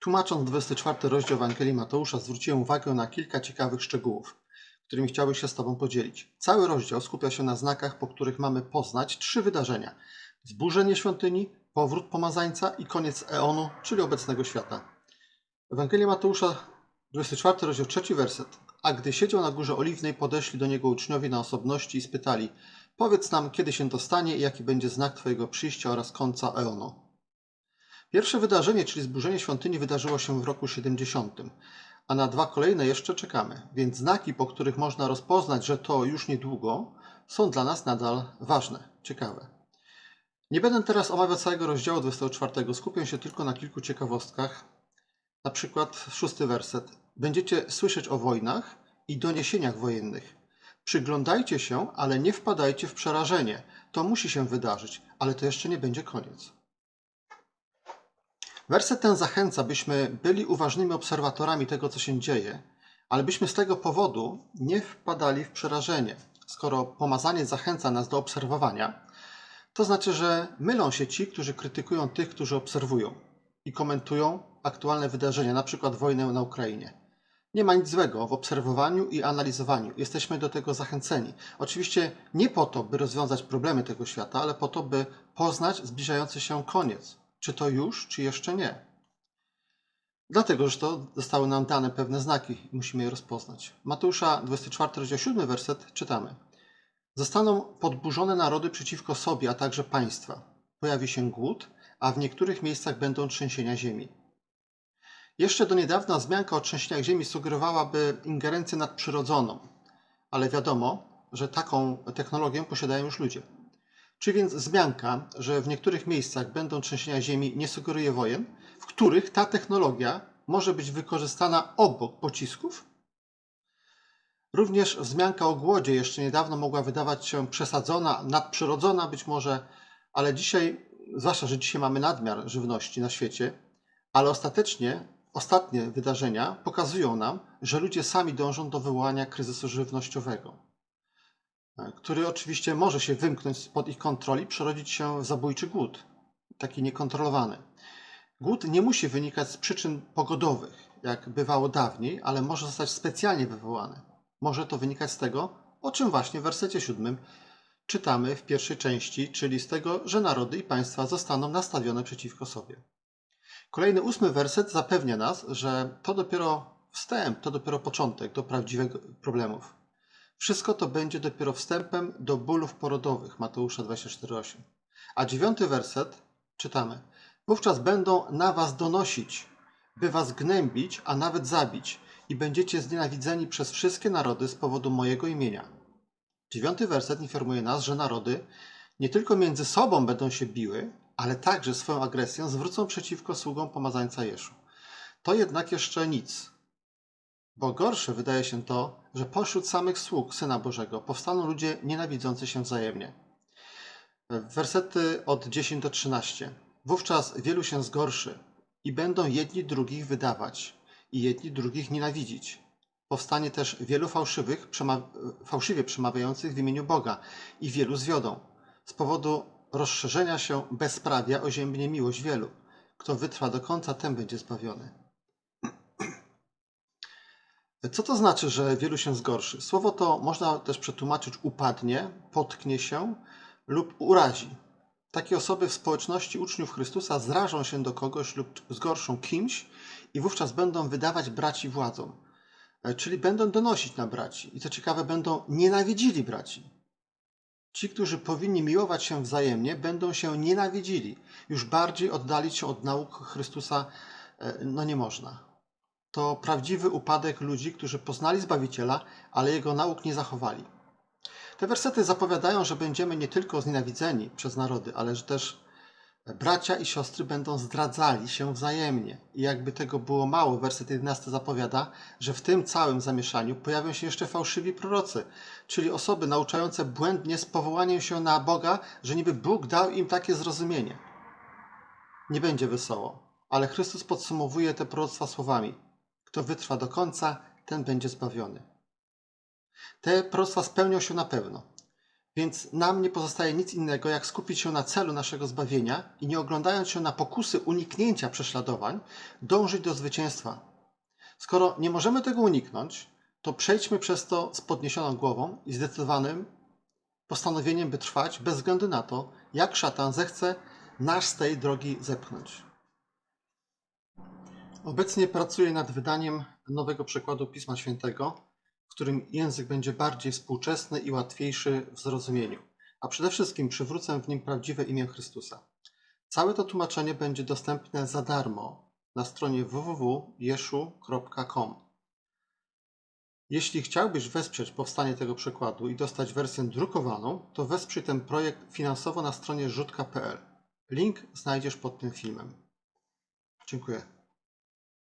Tłumacząc 24 rozdział Ewangelii Mateusza, zwróciłem uwagę na kilka ciekawych szczegółów, którymi chciałbym się z Tobą podzielić. Cały rozdział skupia się na znakach, po których mamy poznać trzy wydarzenia: zburzenie świątyni, powrót pomazańca i koniec eonu, czyli obecnego świata. Ewangelia Mateusza, 24 rozdział, trzeci werset. A gdy siedział na górze oliwnej, podeszli do niego uczniowie na osobności i spytali: Powiedz nam, kiedy się to stanie i jaki będzie znak Twojego przyjścia oraz końca eonu. Pierwsze wydarzenie, czyli zburzenie świątyni, wydarzyło się w roku 70, a na dwa kolejne jeszcze czekamy, więc znaki, po których można rozpoznać, że to już niedługo, są dla nas nadal ważne, ciekawe. Nie będę teraz omawiał całego rozdziału 24, skupię się tylko na kilku ciekawostkach. Na przykład szósty werset. Będziecie słyszeć o wojnach i doniesieniach wojennych. Przyglądajcie się, ale nie wpadajcie w przerażenie. To musi się wydarzyć, ale to jeszcze nie będzie koniec. Werset ten zachęca, byśmy byli uważnymi obserwatorami tego, co się dzieje, ale byśmy z tego powodu nie wpadali w przerażenie. Skoro pomazanie zachęca nas do obserwowania, to znaczy, że mylą się ci, którzy krytykują tych, którzy obserwują i komentują aktualne wydarzenia, na przykład wojnę na Ukrainie. Nie ma nic złego w obserwowaniu i analizowaniu. Jesteśmy do tego zachęceni. Oczywiście nie po to, by rozwiązać problemy tego świata, ale po to, by poznać zbliżający się koniec. Czy to już, czy jeszcze nie. Dlatego, że to zostały nam dane pewne znaki i musimy je rozpoznać. Mateusza 24, rozdział 7, werset czytamy. Zostaną podburzone narody przeciwko sobie, a także państwa. Pojawi się głód, a w niektórych miejscach będą trzęsienia ziemi. Jeszcze do niedawna wzmianka o trzęsieniach ziemi sugerowałaby ingerencję nadprzyrodzoną, ale wiadomo, że taką technologię posiadają już ludzie. Czy więc wzmianka, że w niektórych miejscach będą trzęsienia ziemi, nie sugeruje wojen, w których ta technologia może być wykorzystana obok pocisków? Również wzmianka o głodzie jeszcze niedawno mogła wydawać się przesadzona, nadprzyrodzona być może, ale dzisiaj, zwłaszcza, że dzisiaj mamy nadmiar żywności na świecie, ale ostatecznie ostatnie wydarzenia pokazują nam, że ludzie sami dążą do wywołania kryzysu żywnościowego, który oczywiście może się wymknąć spod ich kontroli, przerodzić się w zabójczy głód, taki niekontrolowany. Głód nie musi wynikać z przyczyn pogodowych, jak bywało dawniej, ale może zostać specjalnie wywołany. Może to wynikać z tego, o czym właśnie w wersecie siódmym czytamy w pierwszej części, czyli z tego, że narody i państwa zostaną nastawione przeciwko sobie. Kolejny ósmy werset zapewnia nas, że to dopiero wstęp, to dopiero początek do prawdziwych problemów. Wszystko to będzie dopiero wstępem do bólów porodowych, Mateusza 24,8. A dziewiąty werset czytamy. Wówczas będą na was donosić, by was gnębić, a nawet zabić, i będziecie znienawidzeni przez wszystkie narody z powodu mojego imienia. Dziewiąty werset informuje nas, że narody nie tylko między sobą będą się biły, ale także swoją agresję zwrócą przeciwko sługom pomazańca Jeszu. To jednak jeszcze nic, bo gorsze wydaje się to, że pośród samych sług Syna Bożego powstaną ludzie nienawidzący się wzajemnie. Wersety od 10 do 13. Wówczas wielu się zgorszy i będą jedni drugich wydawać i jedni drugich nienawidzić. Powstanie też wielu fałszywych, przema fałszywie przemawiających w imieniu Boga i wielu zwiodą. Z powodu rozszerzenia się bezprawia oziębnie miłość wielu. Kto wytrwa do końca, ten będzie zbawiony. Co to znaczy, że wielu się zgorszy? Słowo to można też przetłumaczyć upadnie, potknie się lub urazi. Takie osoby w społeczności uczniów Chrystusa zrażą się do kogoś lub zgorszą kimś i wówczas będą wydawać braci władzom. Czyli będą donosić na braci. I co ciekawe, będą nienawidzili braci. Ci, którzy powinni miłować się wzajemnie, będą się nienawidzili. Już bardziej oddalić się od nauk Chrystusa no nie można. To prawdziwy upadek ludzi, którzy poznali Zbawiciela, ale Jego nauk nie zachowali. Te wersety zapowiadają, że będziemy nie tylko znienawidzeni przez narody, ale że też bracia i siostry będą zdradzali się wzajemnie. I jakby tego było mało, werset 11 zapowiada, że w tym całym zamieszaniu pojawią się jeszcze fałszywi prorocy, czyli osoby nauczające błędnie z powołaniem się na Boga, że niby Bóg dał im takie zrozumienie. Nie będzie wesoło, ale Chrystus podsumowuje te proroctwa słowami: Kto wytrwa do końca, ten będzie zbawiony. Te proroctwa spełnią się na pewno. Więc nam nie pozostaje nic innego, jak skupić się na celu naszego zbawienia i nie oglądając się na pokusy uniknięcia prześladowań, dążyć do zwycięstwa. Skoro nie możemy tego uniknąć, to przejdźmy przez to z podniesioną głową i zdecydowanym postanowieniem, by trwać bez względu na to, jak szatan zechce nas z tej drogi zepchnąć. Obecnie pracuję nad wydaniem nowego przekładu Pisma Świętego, w którym język będzie bardziej współczesny i łatwiejszy w zrozumieniu, a przede wszystkim przywrócę w nim prawdziwe imię Chrystusa. Całe to tłumaczenie będzie dostępne za darmo na stronie www.jeszu.com. Jeśli chciałbyś wesprzeć powstanie tego przekładu i dostać wersję drukowaną, to wesprzyj ten projekt finansowo na stronie rzutka.pl. Link znajdziesz pod tym filmem. Dziękuję.